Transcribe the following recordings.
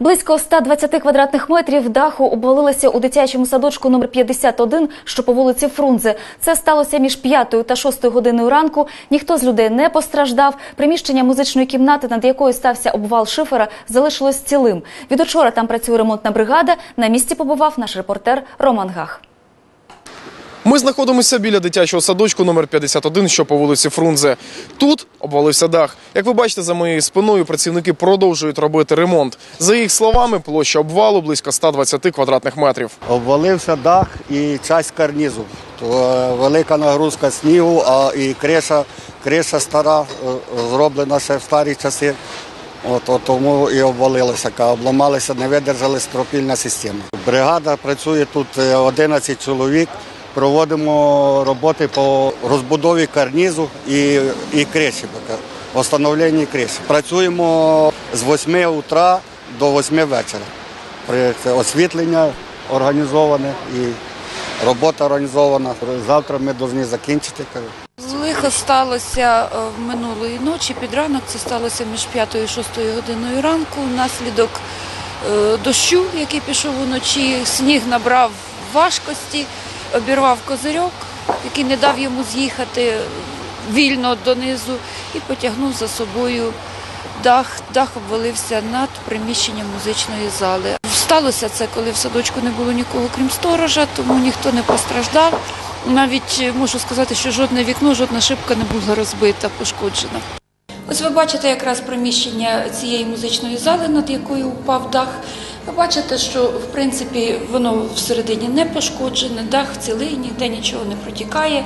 Близько 120 квадратних метрів даху обвалилося у дитячому садочку номер 51, що по вулиці Фрунзе. Це сталося між 5 та 6 годиною ранку. Ніхто з людей не постраждав. Приміщення музичної кімнати, над якою стався обвал шифера, залишилось цілим. Від учора там працює ремонтна бригада. На місці побував наш репортер Роман Гах. Ми знаходимося біля дитячого садочку номер 51, що по вулиці Фрунзе. Тут обвалився дах. Як ви бачите, за моєю спиною працівники продовжують робити ремонт. За їх словами, площа обвалу близько 120 квадратних метрів. Обвалився дах і часть карнізу. Е, велика нагрузка снігу, а і криша, криша стара, е, зроблена ще в старі часи. От, от тому і обвалилася, ка- обламалися, не видержали стропільна система. Бригада працює тут е, 11 чоловік. Проводимо роботи по розбудові карнізу і, і криші, встановленні криші. Працюємо з 8 утра до 8 вечора. Це Освітлення організоване і робота організована. Завтра ми повинні закінчити. Лихо сталося е, минулої ночі, під ранок це сталося між 5 і 6 годиною ранку. Внаслідок е, дощу, який пішов уночі, сніг набрав важкості, обірвав козирьок, який не дав йому з'їхати вільно донизу і потягнув за собою дах. Дах обвалився над приміщенням музичної зали. Сталося це, коли в садочку не було нікого, крім сторожа, тому ніхто не постраждав. Навіть е, можу сказати, що жодне вікно, жодна шибка не була розбита, пошкоджена. Ось ви бачите якраз приміщення цієї музичної зали, над якою упав дах. Ви бачите, що в принципі воно всередині не пошкоджене, дах цілий, ніде нічого не протікає.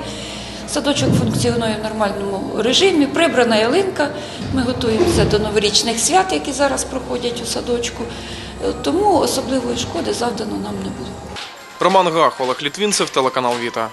Садочок функціонує в нормальному режимі, прибрана ялинка. Ми готуємося до новорічних свят, які зараз проходять у садочку. Тому особливої шкоди завдано нам не було. Роман Гах, Олег Літвінцев, телеканал Віта.